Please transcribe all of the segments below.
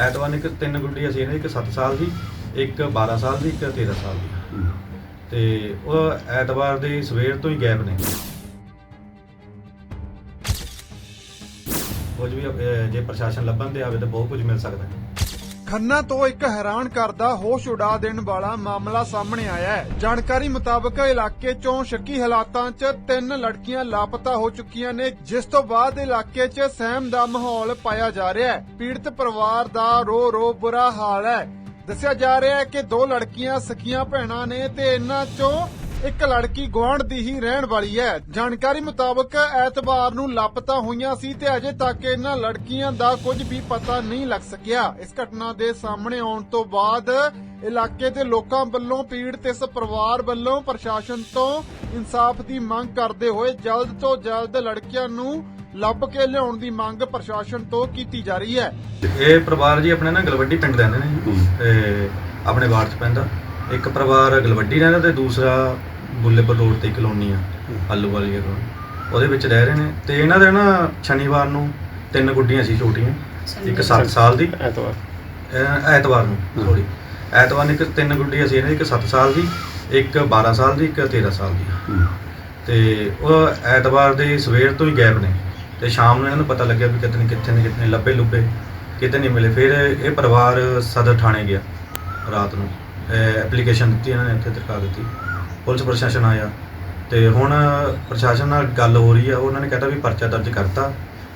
ਐਤਵਾਰ ਨੂੰ ਇੱਕ ਤਿੰਨ ਗੁੱਡੀਆਂ ਸੀ ਨੇ ਇੱਕ 7 ਸਾਲ ਦੀ ਇੱਕ 12 ਸਾਲ ਦੀ ਇੱਕ 13 ਸਾਲ ਦੀ। ਤੇ ਉਹ ਐਤਵਾਰ ਦੇ ਸਵੇਰ ਤੋਂ ਹੀ ਗਾਇਬ ਨੇ। ਕੁਝ ਵੀ ਅਹ, ਜੇ ਪ੍ਰਸ਼ਾਸਨ ਲੱਭਣ ਤੇ ਆਵੇ ਤਾਂ ਬਹੁਤ ਕੁਝ ਮਿਲ ਸਕਦਾ। ਹੈ ਖੰਨਾ ਤੋਂ ਇੱਕ ਹੈਰਾਨ ਕਰਦਾ ਹੋਸ਼ ਉਡਾ ਦੇਣ ਵਾਲਾ ਮਾਮਲਾ ਸਾਹਮਣੇ ਆਇਆ ਹੈ। ਜਾਣਕਾਰੀ ਮੁਤਾਬਕ ਇਲਾਕੇ 'ਚੋਂ ਸ਼ੱਕੀ ਹਾਲਾਤਾਂ 'ਚ ਤਿੰਨ ਲੜਕੀਆਂ ਲਾਪਤਾ ਹੋ ਚੁੱਕੀਆਂ ਨੇ, ਜਿਸ ਤੋਂ ਬਾਅਦ ਇਲਾਕੇ 'ਚ ਸਹਿਮ ਦਾ ਮਾਹੌਲ ਪਾਇਆ ਜਾ ਰਿਹਾ ਹੈ। ਪੀੜਤ ਪਰਿਵਾਰ ਦਾ ਰੋ ਰੋ ਬੁਰਾ ਹਾਲ ਹੈ। ਦੱਸਿਆ ਜਾ ਰਿਹਾ ਹੈ ਕਿ ਦੋ ਲੜਕੀਆਂ ਸਖੀਆਂ ਭੈਣਾਂ ਨੇ ਤੇ ਇਹਨਾਂ 'ਚੋਂ ਇੱਕ ਲੜਕੀ ਗੁਆਂਢ ਦੀ ਹੀ ਰਹਿਣ ਵਾਲੀ ਹੈ। ਜਾਣਕਾਰੀ ਮੁਤਾਬਕ ਐਤਵਾਰ ਨੂੰ ਲਾਪਤਾ ਹੋਈਆਂ ਸੀ ਤੇ ਅਜੇ ਤੱਕ ਇਹਨਾਂ ਲੜਕੀਆਂ ਦਾ ਕੁਝ ਵੀ ਪਤਾ ਨਹੀਂ ਲੱਗ ਸਕਿਆ। ਇਸ ਘਟਨਾ ਦੇ ਸਾਹਮਣੇ ਆਉਣ ਤੋਂ ਬਾਅਦ ਇਲਾਕੇ ਦੇ ਲੋਕਾਂ ਵੱਲੋਂ ਪੀੜਤ ਇਸ ਪਰਿਵਾਰ ਵੱਲੋਂ ਪ੍ਰਸ਼ਾਸਨ ਤੋਂ ਇਨਸਾਫ ਦੀ ਮੰਗ ਕਰਦੇ ਹੋਏ ਜਲਦ ਤੋਂ ਜਲਦ ਲੜਕੀਆਂ ਨੂੰ ਲੱਭ ਕੇ ਲਿਆਉਣ ਦੀ ਮੰਗ ਪ੍ਰਸ਼ਾਸਨ ਤੋਂ ਕੀਤੀ ਜਾ ਰਹੀ ਹੈ। ਇਹ ਪਰਿਵਾਰ ਜੀ ਆਪਣੇ ਨਾ ਗਲਵੱਡੀ ਪਿੰਡ ਦੇ ਰਹਿੰਦੇ ਨੇ ਤੇ ਆਪਣੇ ਵਾਰਡ ਚ ਪੈਂਦਾ। ਇੱਕ ਪਰਿਵਾਰ ਗਲਵੱਡੀ ਰਹਿੰਦਾ ਤੇ ਦੂਸਰਾ ਬੁੱਲੇਪੁਰ ਰੋਡ ਤੇ ਕਲੋਨੀ ਆ ਆਲੂ ਵਾਲੀ ਕਲੋਨੀ ਉਹਦੇ ਵਿੱਚ ਰਹਿ ਰਹੇ ਨੇ। ਤੇ ਇਹਨਾਂ ਦੇ ਨਾ ਸ਼ਨੀਵਾਰ ਨੂੰ ਤਿੰਨ ਗੁੱਡੀਆਂ ਸੀ ਛੋਟੀਆਂ ਇੱਕ 7 ਸਾਲ ਦੀ ਐਤਵਾਰ। ਐਤਵਾਰ ਨੂੰ ਸੋਰੀ ਐਤਵਾਰ ਨੂੰ ਇੱਕ ਤਿੰਨ ਗੁੱਡੀਆਂ ਸੀ ਇਹਨਾਂ ਦੀ ਇੱਕ 7 ਸਾਲ ਦੀ ਇੱਕ 12 ਸਾਲ ਦੀ ਇੱਕ 13 ਸਾਲ ਦੀ। ਤੇ ਉਹ ਐਤਵਾਰ ਦੇ ਸਵੇਰ ਤੋਂ ਹੀ ਗਾਇਬ ਨੇ। ਤੇ ਸ਼ਾਮ ਨੂੰ ਇਹਨਾਂ ਨੂੰ ਪਤਾ ਲੱਗਿਆ ਵੀ ਕਿਤੇ ਨੇ ਕਿੱਥੇ ਨੇ ਕਿਤੇ ਨੇ ਲੱਭੇ ਲੁੱਬੇ ਕਿਤੇ ਨਹੀਂ ਮਿਲੇ। ਫਿਰ ਇਹ ਪਰਿਵਾਰ ਸਦਰ ਥਾਣੇ ਗਿਆ ਰਾਤ ਨੂੰ। ਐਪਲੀਕੇਸ਼ਨ ਦਿੱਤੀ ਇਹਨਾਂ ਨੇ ਇੱਥੇ ਦਰਖਾਸਤ ਦਿੱਤੀ। ਪੁਲਿਸ ਪ੍ਰਸ਼ਾਸਨ ਆਇਆ। ਤੇ ਹੁਣ ਪ੍ਰਸ਼ਾਸਨ ਨਾਲ ਗੱਲ ਹੋ ਰਹੀ ਆ ਉਹਨਾਂ ਨੇ ਕਹਿੰਦਾ ਵੀ ਪਰਚਾ ਦਰਜ ਕਰਤਾ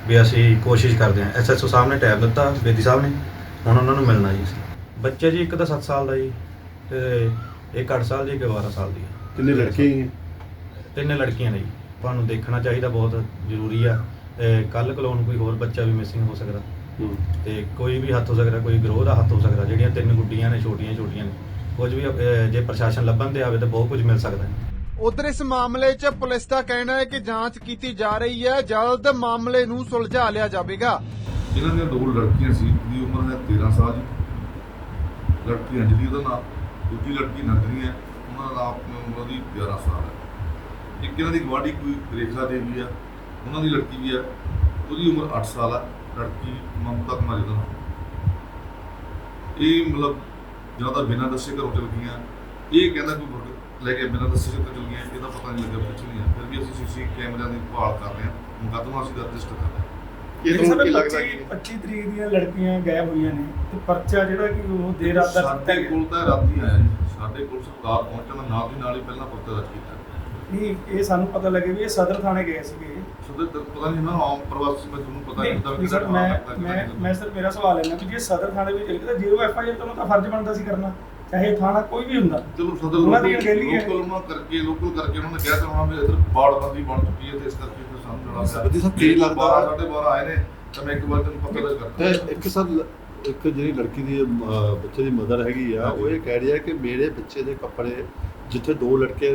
ਵੀ ਅਸੀਂ ਕੋਸ਼ਿਸ਼ ਕਰਦੇ ਹਾਂ ਐਸਐਸਓ ਸਾਹਿਬ ਨੇ ਟੈਬ ਦਿੱਤਾ ਬੇਦੀ ਸਾਹਿਬ ਨੇ ਹੁਣ ਉਹਨਾਂ ਨੂੰ ਮਿਲਣਾ ਜੀ। ਬੱਚੇ ਜੀ ਇੱਕ ਤਾਂ 7 ਸਾਲ ਦਾ ਜੀ ਤੇ ਇੱਕ 8 ਸਾਲ ਦੀ ਇੱਕ 12 ਸਾਲ ਦੀ ਹੈ ਕਿੰਨੇ ਲੜਕੇ ਹੀ ਤਿੰਨ ਲੜਕੀਆਂ ਨੇ ਜੀ। ਤੁਹਾਨੂੰ ਦੇਖਣਾ ਚਾਹੀਦਾ ਬਹੁਤ ਜ਼ਰੂਰੀ ਆ। ਕੱਲ ਕਲੋਨ ਕੋਈ ਹੋਰ ਬੱਚਾ ਵੀ ਮਿਸਿੰਗ ਹੋ ਸਕਦਾ। ਤੇ ਕੋਈ ਵੀ ਹੱਥ ਹੋ ਸਕਦਾ ਕੋਈ ਗਰੋਹ ਦਾ ਹੱਥ ਹੋ ਸਕਦਾ ਜਿਹੜੀਆਂ ਤਿੰਨ ਗੁੱਡੀਆਂ ਨੇ ਛੋਟੀਆਂ ਛੋਟੀਆਂ ਨੇ। ਕੁਝ ਵੀ ਅਹ, ਜੇ ਪ੍ਰਸ਼ਾਸਨ ਲੱਭਣ ਤੇ ਆਵੇ ਤਾਂ ਬਹੁਤ ਕੁਝ ਮਿਲ ਸਕਦਾ ਹੈ। ਉਧਰ ਇਸ ਮਾਮਲੇ 'ਚ ਪੁਲਿਸ ਦਾ ਕਹਿਣਾ ਹੈ ਕਿ ਜਾਂਚ ਕੀਤੀ ਜਾ ਰਹੀ ਹੈ ਜਲਦ ਮਾਮਲੇ ਨੂੰ ਸੁਲਝਾ ਲਿਆ ਜਾਵੇਗਾ। ਇਹਨਾਂ ਦੀਆਂ ਦੋ ਲੜਕੀਆਂ ਸੀ ਦੀ ਉਮਰ ਹੈ 13 ਸਾਲ। ਦੀ ਲੜਕੀ ਅੰਜਲੀ ਉਹਦਾ ਨਾਮ ਦੂਜੀ ਲੜਕੀ ਨੰਦਨੀ ਹੈ ਉਹਨਾਂ ਦਾ ਆਪਣੀ ਉਮਰ ਦੀ 11 ਸਾਲ ਹੈ। ਇੱਕ ਇਹਨਾਂ ਦੀ ਗਵਾਂਢੀ ਕੋਈ ਰੇਖਾ ਦੇਵੀ ਆ ਉਹਨਾਂ ਦੀ ਲੜਕੀ ਵੀ ਆ ਉਹਦੀ ਉਮਰ 8 ਸਾਲ ਆ ਲੜਕੀ ਮਮਤਾ ਕੁਮਾਰੀ ਦਾ ਨਾਮ। ਇਹ ਮਤਲਬ ਜ਼ਿਆਦਾ ਬਿਨਾਂ ਦੱਸੇ ਘਰੋਂ ਚਲ ਗਈਆਂ। ਇਹ ਕਹਿੰਦਾ ਕੋਈ ਮੁਰਗ ਲੈ ਕੇ ਬਿਨਾਂ ਦੱਸੇ ਘਰੋਂ ਚਲ ਗਈਆਂ ਇਹਦਾ ਪਤਾ ਨਹੀਂ ਲੱਗਾ ਕੁਝ ਨਹੀਂ ਆ। ਫਿਰ ਵੀ ਅਸੀਂ ਸੀਸੀ ਕੈਮਰਿਆਂ ਦੀ ਭਾਲ ਕਰ ਰਹੇ ਹਾਂ ਮੁਕੱਦਮਾ ਅਸੀਂ ਰਜਿਸਟਰ ਕਰ ਰਹੇ ਹਾਂ। ਇਹ ਤੁਹਾਨੂੰ ਕੀ ਲੱਗਦਾ 25 ਕਿ 25 ਤਰੀਕ ਦੀਆਂ ਲੜਕੀਆਂ ਗਾਇਬ ਹੋਈਆਂ ਨੇ ਤੇ ਪਰਚਾ ਜਿਹੜਾ ਕਿ ਉਹ ਦੇਰ ਰਾਤ ਦਾ ਸਾਡੇ ਕੋਲ ਤਾਂ ਰਾਤੀ ਆਇਆ ਜੀ ਸਾਡੇ ਕੋਲ ਸਰਕਾਰ ਪਹੁੰਚਣ ਨਾਲ ਦੀ ਨਾਲ ਹੀ ਪਹਿਲਾਂ ਪਰਚਾ ਦਰਜ ਕੀਤਾ। ਨਹੀਂ ਇਹ ਸਾਨੂੰ ਪਤਾ ਲੱਗੇ ਵੀ ਇਹ ਸਦਰ ਥਾਣੇ ਗਏ ਸੀਗੇ ਸੋ ਤੇ ਪਤਾ ਨਹੀਂ ਨਾ ਆਮ ਪ੍ਰਵਾਸੀ ਮੈਂ ਤੁਹਾਨੂੰ ਪਤਾ ਨਹੀਂ ਹੁੰਦਾ ਸਰ ਮੈਂ ਮੈਂ ਮੈਂ ਸਰ ਮੇਰਾ ਸਵਾਲ ਹੈ ਨਾ ਕਿ ਜੇ ਸਦਰ ਥਾਣੇ ਵਿੱਚ ਚਲੇ ਗਏ ਤਾਂ ਜੇ ਉਹ ਐਫ ਆਈ ਆਰ ਤੁਹਾਨੂੰ ਤਾਂ ਫਰਜ਼ ਬਣਦਾ ਸੀ ਕਰਨਾ ਚਾਹੇ ਥਾਣਾ ਕੋਈ ਵੀ ਹੁੰਦਾ ਚਲੋ ਸਦਰ ਉਹਨਾਂ ਦੀ ਅਣਗਹਿਲੀ ਹੈ। ਲੋਕਲ ਮਾ ਕਰਕੇ ਲੋਕਲ ਕਰਕੇ ਉਹਨਾਂ ਨੇ ਕਿਹਾ ਤਾਂ ਉਹਨਾਂ ਵੀ ਇਧਰ ਬਾੜਬੰਦੀ ਬਣ ਚੁੱਕੀ ਹੈ ਤੇ ਇਸ ਕਰਕੇ ਸਾਨੂੰ ਜਣਾ ਸਰਬਜੀਤ ਸਾਹਿਬ, ਕੀ ਲੱਗਦਾ? ਸਾਡੇ 12 ਆਏ ਨੇ ਤਾਂ ਮੈਂ ਇੱਕ ਵਾਰ ਤੈਨੂੰ ਪਤਾ ਲੱਗ ਇੱਕ ਸਰ ਇੱਕ ਜਿਹੜੀ ਲੜਕੀ ਦੀ ਬੱਚੇ ਦੀ ਮਦਰ ਹੈਗੀ ਆ ਉਹ ਇਹ ਕਹਿ ਰਹੀ ਹੈ ਕਿ ਮੇਰੇ ਬੱਚੇ ਦੇ ਕੱਪੜੇ ਜਿੱਥੇ ਦੋ ਲੜਕੇ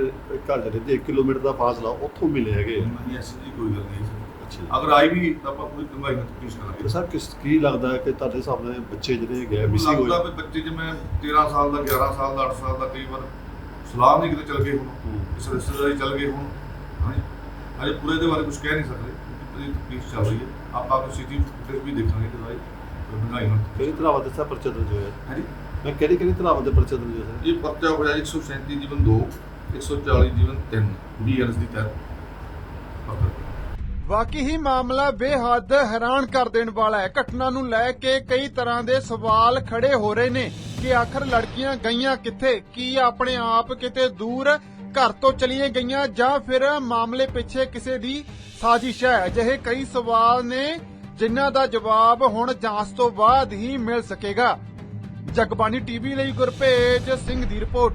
ਘਰ ਦੇ ਰਹਿੰਦੇ 1 ਕਿਲੋਮੀਟਰ ਦਾ ਫਾਸਲਾ ਉੱਥੋਂ ਮਿਲੇ ਹੈਗੇ। ਨਹੀਂ ਐਸੀ ਦੀ ਕੋਈ ਗੱਲ ਨਹੀਂ। ਅੱਛਾ। ਅਗਰ ਆਈ ਵੀ ਤਾਂ ਆਪਾਂ ਪੂਰੀ ਕੰਬਾਈ ਨਾਲ ਤੇ ਕਰਾਂਗੇ। ਸਰ ਕਿਸ ਕੀ ਲੱਗਦਾ ਹੈ ਕਿ ਤੁਹਾਡੇ ਸਾਹਮਣੇ ਬੱਚੇ ਜਿਹੜੇ ਗਏ ਮਿਸਿੰਗ ਹੋਏ ਲੱਗਦਾ ਵੀ ਬੱਚੇ ਜਿਵੇਂ 13 ਸਾਲ ਦਾ 11 ਸਾਲ ਦਾ 8 ਸਾਲ ਦਾ ਕਈ ਵਾਰ ਸਲਾਹ ਨਹੀਂ ਕਿਤੇ ਚਲ ਗਏ ਹੁਣ। ਇਸ ਰਿਸ਼ਤੇਦਾਰੀ ਚਲ ਗਏ ਹੁਣ ਹਾਂਜੀ ਅਜੇ ਪੂਰੇ ਦੇ ਬਾਰੇ ਕੁਝ ਕਹਿ ਨਹੀਂ ਸਕਦੇ ਕਿਉਂਕਿ ਤਕਲੀਫ ਚੱਲ ਰਹੀ ਹੈ। ਆਪਾਂ ਕੋਈ ਸਿਟੀ ਫੁਟੇਜ ਵੀ ਦੇਖਾਂਗੇ ਕਿ ਭਾਈ ਬਣਾਈ ਨਾ ਕਿਹੜੀ ਤਰ੍ਹਾਂ ਦਾ ਸਰ ਪਰਚਾ ਦਰਜ ਹੋਇਆ? ਹਾਂਜੀ। ਮੈਂ ਕਿਹੜੀ ਕਿਹੜੀ ਤਰ੍ਹਾਂ ਦੇ ਪਰਚਾ ਦਰਜ ਹੋਇਆ ਇਹ ਪਰਚਾ ਹੋਇਆ 137 ਜੀਵਨ 2 140 ਜੀਵਨ 3 ਬੀਐਨਐਸ ਦੀ ਤਹਿਤ। ਪਰਚਾ ਵਾਕਈ ਹੀ ਮਾਮਲਾ ਬੇਹੱਦ ਹੈਰਾਨ ਕਰ ਦੇਣ ਵਾਲਾ ਹੈ। ਘਟਨਾ ਨੂੰ ਲੈ ਕੇ ਕਈ ਤਰ੍ਹਾਂ ਦੇ ਸਵਾਲ ਖੜੇ ਹੋ ਰਹੇ ਨੇ ਕਿ ਆਖਰ ਲੜਕੀਆਂ ਗਈਆਂ ਕਿੱਥੇ? ਕੀ ਆਪਣੇ ਆਪ ਕਿਤੇ ਦੂਰ ਘਰ ਤੋਂ ਚਲੀਆਂ ਗਈਆਂ ਜਾਂ ਫਿਰ ਮਾਮਲੇ ਪਿੱਛੇ ਕਿਸੇ ਦੀ ਸਾਜ਼ਿਸ਼ ਹੈ? ਅਜਿਹੇ ਕਈ ਸਵਾਲ ਨੇ ਜਿਨ੍ਹਾਂ ਦਾ ਜਵਾਬ ਹੁਣ ਜਾਂਚ ਤੋਂ ਬਾਅਦ ਹੀ ਮਿਲ ਸਕੇਗਾ। ਜਗਬਾਣੀ ਟੀਵੀ ਲਈ ਗੁਰਪੇਜ ਸਿੰਘ ਦੀ ਰਿਪੋਰਟ।